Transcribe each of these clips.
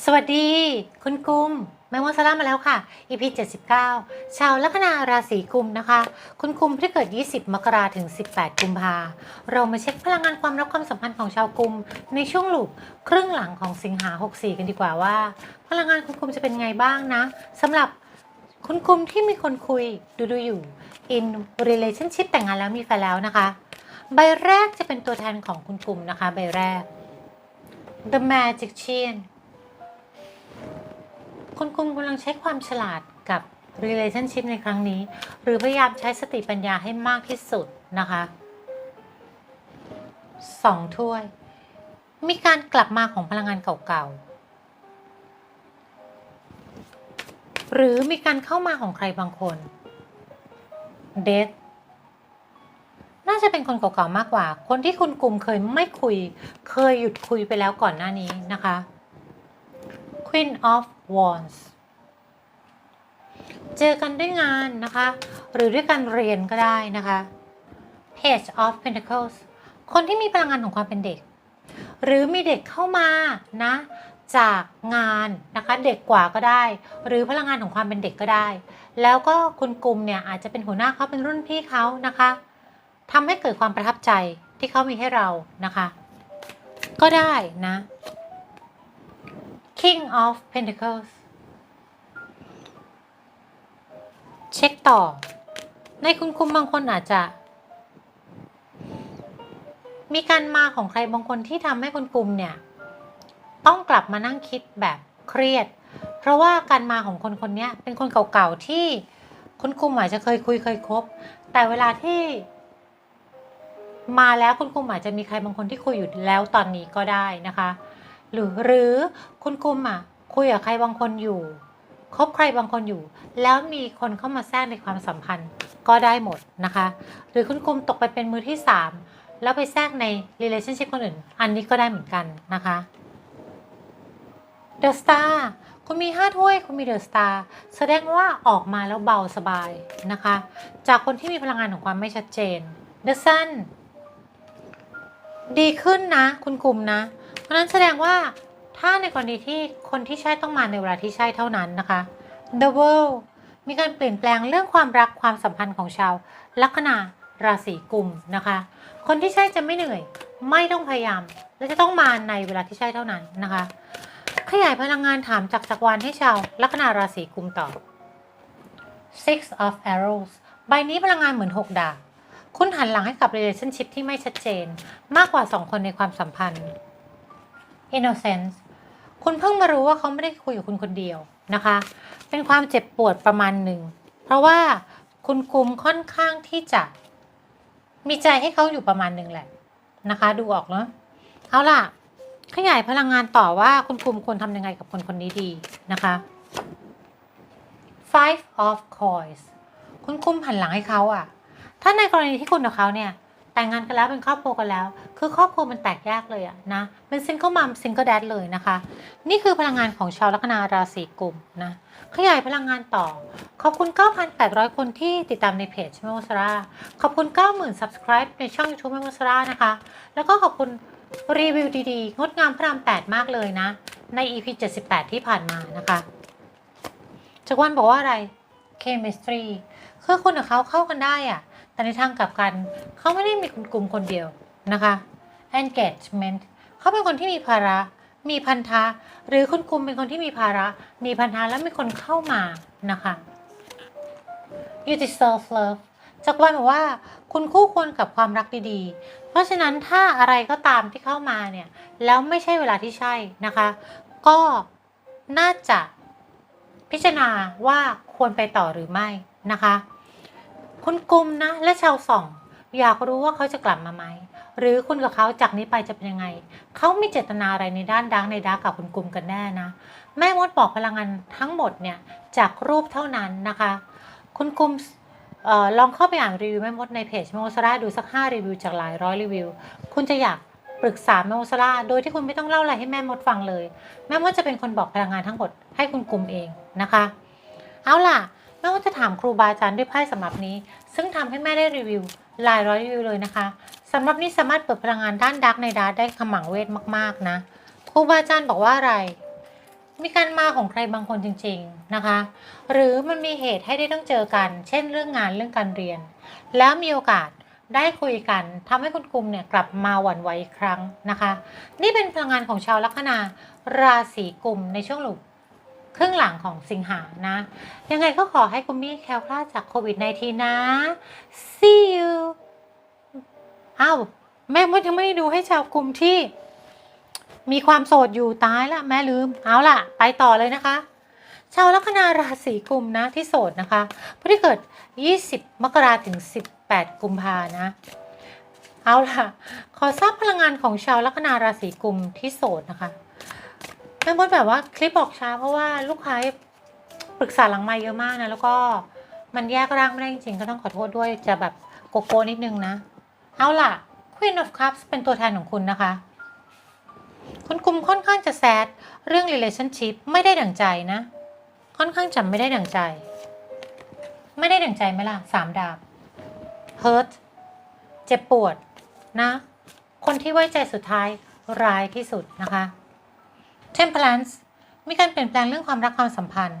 สวัสดี คุณกุมแม่มดสลามมาแล้วค่ะ EP 79 ชาวลัคนาราศีกุมนะคะ คุณกุมที่เกิด 20 มกราถึง 18 กุมภาเรามาเช็คพลังงานความรักความสัมพันธ์ของชาวกุม ในช่วงหลูกครึ่งหลังของสิงหา 64 กันดีกว่าว่า พลังงานคุณกุมจะเป็นไงบ้างนะสำหรับคุณกุมที่มีคนคุยดูดูอยู่ in relationship แต่งงานแล้วมีแฟนแล้วนะคะ ใบแรกจะเป็นตัวแทนของคุณกุมนะคะ ใบแรก The Magician คุณกุมกำลังใช้ความฉลาดกับ relationship ในครั้งนี้ หรือพยายามใช้สติปัญญาให้มากที่สุดนะคะสองถ้วย มีการกลับมาของพลังงานเก่าๆ หรือมีการเข้ามาของใครบางคนเดทน่าจะเป็นคนเก่าๆมากกว่า คนที่คุณกลุ่มเคยไม่คุย เคยหยุดคุยไปแล้วก่อนหน้านี้นะคะ Queen of Wands เจอกันด้วยงานนะคะ หรือด้วยการเรียนก็ได้นะคะ Page of Pentacles คนที่มีพลังงานของความเป็นเด็ก หรือมีเด็กเข้ามานะจากงานนะคะเด็กกว่าก็ได้ หรือพลังงานของความเป็นเด็กก็ได้ แล้วก็คุณกลุ่มเนี่ยอาจจะเป็นหัวหน้าเขาเป็นรุ่นพี่เขานะคะทำให้เกิดความประทับใจที่เขามีให้เรานะคะ ก็ได้นะ King of Pentacles เช็คต่อ ในคุณคุมบางคนอาจจะ มีการมาของใครบางคนที่ทำให้คุณกุมเนี่ย ต้องกลับมานั่งคิดแบบเครียด เพราะว่าการมาของคนคนนี้เป็นคนเก่าๆที่คุณกุมอาจจะเคยคุยเคยคบ แต่เวลาที่มาแล้วคุณกุมอาจจะมีใครบางคนที่คุยอยู่แล้วตอนนี้ก็ได้นะคะ หรือหรือคุณกุมอะคุยกับใครบางคนอยู่คบใครบางคนอยู่ แล้วมีคนเข้ามาแทรกในความสัมพันธ์ก็ได้หมดนะคะ หรือคุณกุมตกไปเป็นมือที่สามแล้วไปแทรกใน relationship คนอื่น อันนี้ก็ได้เหมือนกันนะคะ The Star คุณมี 5 ถ้วย คุณมี The Star แสดงว่าออกมาแล้วเบาสบายนะคะ จากคนที่มีพลังงานของความไม่ชัดเจน The Sun ดีขึ้นนะ คุณกลุ่มนะ ราะนั้นแสดงว่าถ้าในกรณีที่คนที่ใช่ต้องมาในเวลาที่ใช่เท่านั้นนะคะ The World มีการเปลี่ยนแปลงเรื่องความรักความสัมพันธ์ของชาว ลัคนาราศีกุมนะคะ คนที่ใช่จะไม่เหนื่อย ไม่ต้องพยายาม และจะต้องมาในเวลาที่ใช่เท่านั้นนะคะ ขยายพลังงานถามจากจักรวาลให้ชาว ลัคนาราศีกุมต่อ Six of Arrows ใบนี้พลังงานเหมือนหกดาบคุณหันหลังให้กับ relationship ที่ไม่ชัดเจน มากกว่าสองคนในความสัมพันธ์ innocence คุณเพิ่งมารู้ว่าเขาไม่ได้คุยกับคุณคนเดียวนะคะ เป็นความเจ็บปวดประมาณหนึ่ง เพราะว่าคุณกุมค่อนข้างที่จะ มีใจให้เขาอยู่ประมาณหนึ่งแหละนะคะ ดูออกเนาะเอาล่ะ ขยายพลังงานต่อว่าคุณกุมควรทำยังไงกับคนคนนี้ดีนะคะ five of coins คุณกุมหันหลังให้เขาอะถ้าในกรณีที่คุณกับเขาเนี่ย แต่งงานกันแล้วเป็นครอบครัวกันแล้ว คือครอบครัวมันแตกแยกเลยอะนะเป็นซิงเกิลมัมซิงเกิลแดดเลยนะคะ นี่คือพลังงานของชาวลัคนาราศีกุมนะขยายพลังงานต่อ ขอบคุณ 9,800 คนที่ติดตามในเพจแม่วสราขอบคุณ 90,000 subscribe ในช่อง YouTube แม่วสรานะคะ แล้วก็ขอบคุณรีวิวดีๆ งดงามพระราม8มากเลยนะ ใน EP 78 ที่ผ่านมานะคะจักรวันบอกว่าอะไร chemistry คือคุณกับเขาเข้ากันได้อะ ในทางกลับกันเขาไม่ได้มีคุณกลุ่มคนเดียวนะคะ engagement เขาเป็นคนที่มีภาระ มีพันธะ หรือคุณกลุ่มเป็นคนที่มีภาระ มีพันธะแล้วมีคนเข้ามานะคะ you deserve love จากวันบอกว่าคุณคู่ควรกับความรักดีๆ เพราะฉะนั้นถ้าอะไรก็ตามที่เข้ามาเนี่ย แล้วไม่ใช่เวลาที่ใช่นะคะ ก็น่าจะพิจารณาว่าควรไปต่อหรือไม่นะคะ คุณกลุ่มนะ และชาวสอง อยากรู้ว่าเขาจะกลับมาไหม หรือคุณกับเขาจากนี้ไปจะเป็นยังไง เขามีเจตนาอะไรในด้านดังในดักกับคุณกลุ่มกันแน่นะ แม่มดบอกพลังงานทั้งหมดเนี่ยจากรูปเท่านั้นนะคะ คุณกลุ่มออลองเข้าไปอ่านรีวิวแม่มดในเพจแม่มดสราดูสักห้ารีวิวจากหลายร้อยรีวิว คุณจะอยากปรึกษาแม่มดสราโดยที่คุณไม่ต้องเล่าอะไรให้แม่มดฟังเลย แม่มดจะเป็นคนบอกพลังงานทั้งหมดให้คุณกลุ่มเองนะคะ เอาล่ะ แม่ว่าจะถามครูบาอาจารย์ด้วยไพ่สำหรับนี้ ซึ่งทำให้แม่ได้รีวิวหลายร้อยรีวิวเลยนะคะสำหรับนี้สามารถเปิดพลังงานด้านดักในดาร์ได้ขมังเวทมากๆนะครูบาอาจารย์บอกว่าอะไร มีการมาของใครบางคนจริง ๆนะคะ หรือมันมีเหตุให้ได้ต้องเจอกัน เช่น เรื่องงานเรื่องการเรียน แล้วมีโอกาสได้คุยกันทำให้คุณกุมเนี่ยกลับมาหวั่นไหวอีกครั้งนะคะ นี่เป็นพลังงานของชาวลัคนาราศีกุมในช่วงหลุ ครึ่งหลังของสิงหานะ ยังไงก็ขอให้กุมมี่แคล้วคลาดจากโควิด -19 นะ see you อ้าวแม่มดยังไม่ได้ดูให้ชาวกลุ่มที่ มีความโสดอยู่ตายละแม่ลืม เอาล่ะ ไปต่อเลยนะคะ ชาวลัคนาราศีกุมนะที่โสดนะคะผู้ที่เกิด 20 มกราถึง 18 กุมภานะ เอาล่ะ ขอทราบพลังงานของชาวลัคนาราศีกุมที่โสดนะคะ แม่มดแบบว่าคลิปบอกช้าเพราะว่าลูกค้าปรึกษาหลังไมาเยอะมากนะ แล้วก็มันแยกร่างไม่ได้จริงๆ ก็ต้องขอโทษด้วยจะแบบโกโก้นิดนึงนะ เอาล่ะ Queen of Cups เป็นตัวแทนของคุณนะคะคุณกุมค่อนข้างจะแซดเรื่อง relationship ไม่ได้ดั่งใจนะ ค่อนข้างจะไม่ได้ดั่งใจ ไม่ได้ดั่งใจไหมล่ะสามดาบ hurt เจ็บปวดนะ คนที่ไว้ใจสุดท้ายร้ายที่สุดนะคะ temperance มีการเปลี่ยนแปลงเรื่องความรักความสัมพันธ์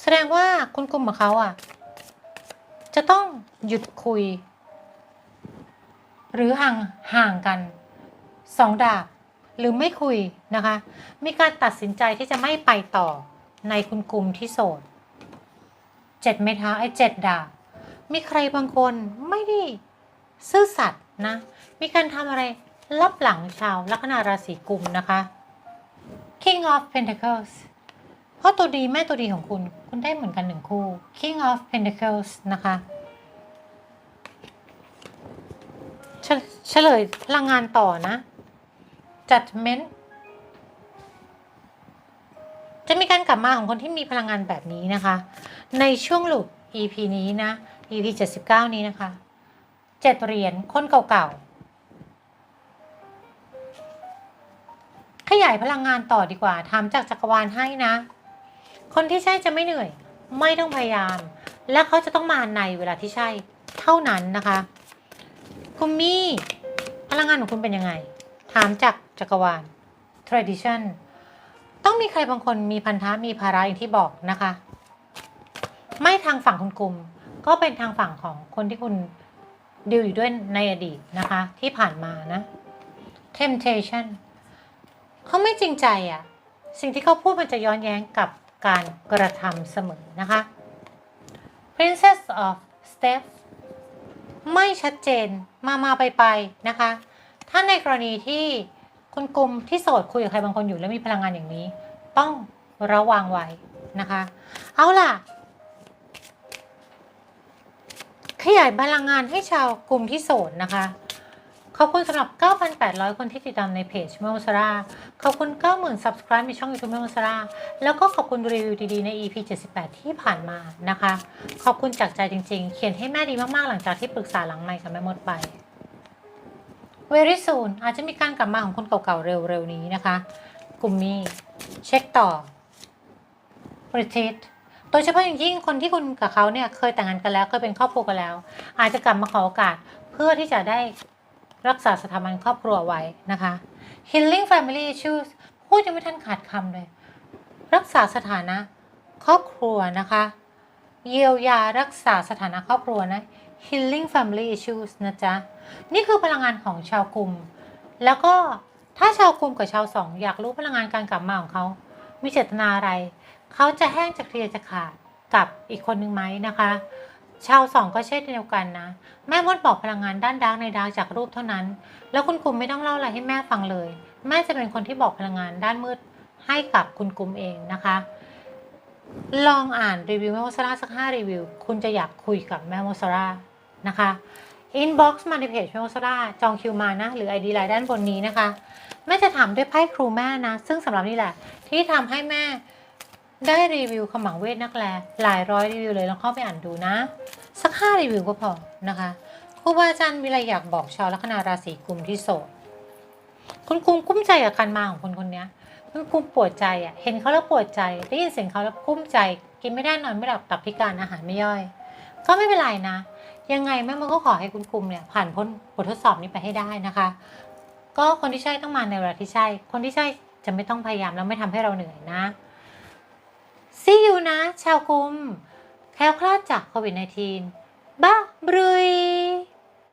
แสดงว่าคุณกลุ่มกับเขาอะ จะต้องหยุดคุย หรือห่างห่างกันสองดาบหรือไม่คุยนะคะ มีการตัดสินใจที่จะไม่ไปต่อในคุณกลุ่มที่โสดเจ็ดเมทาไอ้เจ็ดดาบมีใครบางคนไม่ได้ซื่อสัตย์นะ มีการทำอะไร ลับหลังชาวลัคนาราศีกุมนะคะ King of Pentacles เพราะตัวดีแม่ตัวดีของคุณ คุณได้เหมือนกันหนึ่งคู่ King of Pentacles นะคะเฉเฉลยพลังงานต่อนะ Judgment จะมีการกลับมาของคนที่มีพลังงานแบบนี้นะคะ ในช่วงหลุด EP นี้นะ EP 79 นี้นะคะเจ็ดเหรียญคนเก่าๆ ขยายพลังงานต่อดีกว่าถามจากจักรวาลให้นะ คนที่ใช่จะไม่เหนื่อย ไม่ต้องพยายาม และเขาจะต้องมาในเวลาที่ใช่ เท่านั้นนะคะคุณมี่พลังงานของคุณเป็นยังไง ถามจากจักรวาล tradition ต้องมีใครบางคนมีพันธะมีภาระอย่างที่บอกนะคะ ไม่ทางฝั่งคุณกลุ่ม ก็เป็นทางฝั่งของคนที่คุณดิวอยู่ด้วยในอดีตนะคะ ที่ผ่านมานะ temptation เขาไม่จริงใจอะ่ะ สิ่งที่เขาพูดมันจะย้อนแย้งกับการกระทำเสมอนะคะ princess of step ไม่ชัดเจนมามาไปไปนะคะ ถ้าในกรณีที่คุณกลุ่มที่โสดคุยกับใครบางคนอยู่แล้วมีพลังงานอย่างนี้ ต้องระวังไว้นะคะ เอาล่ะ ขยายพลังงานให้ชาวกลุ่มที่โสดนะคะ ขอบคุณสำหรับ 9,800 คนที่ติดตามในเพจเมลซาร่าขอบคุณ 90,000 subscribe ในช่อง YouTube เมลซาร่าแล้วก็ขอบคุณรีวิวดีๆ ใน EP 78 ที่ผ่านมานะคะ ขอบคุณจากใจจริงๆ เขียนให้แม่ดีมากๆ หลังจากที่ปรึกษาหลังไมค์กับแม่มดไป very soon อาจจะมีการกลับมาของคนเก่าๆ เร็วๆ นี้นะคะกลุ่มนี้เช็คต่อ retreat โดยเฉพาะอย่างยิ่งคนที่คุณกับเขาเนี่ยเคยแต่งงานกันแล้วเคยเป็นครอบครัวกันแล้ว อาจจะกลับมาขอโอกาสเพื่อที่จะได้ รักษาสถาบันครอบครัวไว้นะคะ healing family issues พูดยังไม่ทันขาดคำเลย รักษาสถานะครอบครัวนะคะ เยียวยารักษาสถานะครอบครัวนะ healing family issues นะจ๊ะ นี่คือพลังงานของชาวกลุ่ม แล้วก็ถ้าชาวกลุ่มกับชาวสองอยากรู้พลังงานการกลับมาของเขา มีเจตนาอะไร เขาจะแห้งจะเคลียร์จะขาดกับอีกคนหนึ่งไหมนะคะ ชาวสองก็เช่นเดียวกันนะ แม่มดบอกพลังงานด้านดาร์กในดาร์กจากรูปเท่านั้น แล้วคุณกลุ่มไม่ต้องเล่าอะไรให้แม่ฟังเลย แม่จะเป็นคนที่บอกพลังงานด้านมืดให้กับคุณกลุ่มเองนะคะ ลองอ่านรีวิวแม่มดซาร่าสักห้ารีวิว คุณจะอยากคุยกับแม่มดซาร่านะคะอินบ็อกซ์มาในเพจแม่มดซาร่าจองคิวมานะ หรือ ID ไลน์ด้านบนนี้นะคะ แม่จะถามด้วยไพ่ครูแม่นะ ซึ่งสำหรับนี่แหละ ที่ทำให้แม่ ได้รีวิวขมังเวทนักแลหลายร้อยรีวิวเลยลองเข้าไปอ่านดูนะ สักห้ารีวิวก็พอนะคะครูบาอาจารย์มีอะไรอยากบอกชาวลัคนาราศีกุมที่โสดคุณกุมกุ้มใจกับการมาของคนคนนี้คุณกุมปวดใจอะเห็นเขาแล้วปวดใจได้ยินเสียงเขาแล้วกุ้มใจกินไม่ได้นอนไม่หลับตับพิการอาหารไม่ย่อย ก็ไม่เป็นไรนะ ยังไงแม่มันก็ขอให้คุณกุมเนี่ยผ่านพ้นบททดสอบนี้ไปให้ได้นะคะ ก็คนที่ใช่ต้องมาในเวลาที่ใช่ คนที่ใช่จะไม่ต้องพยายามแล้วไม่ทำให้เราเหนื่อยนะ ซี่ยูนะ ชาวคุม แคล้วคลาดจากโควิด -19 บ้าบรุย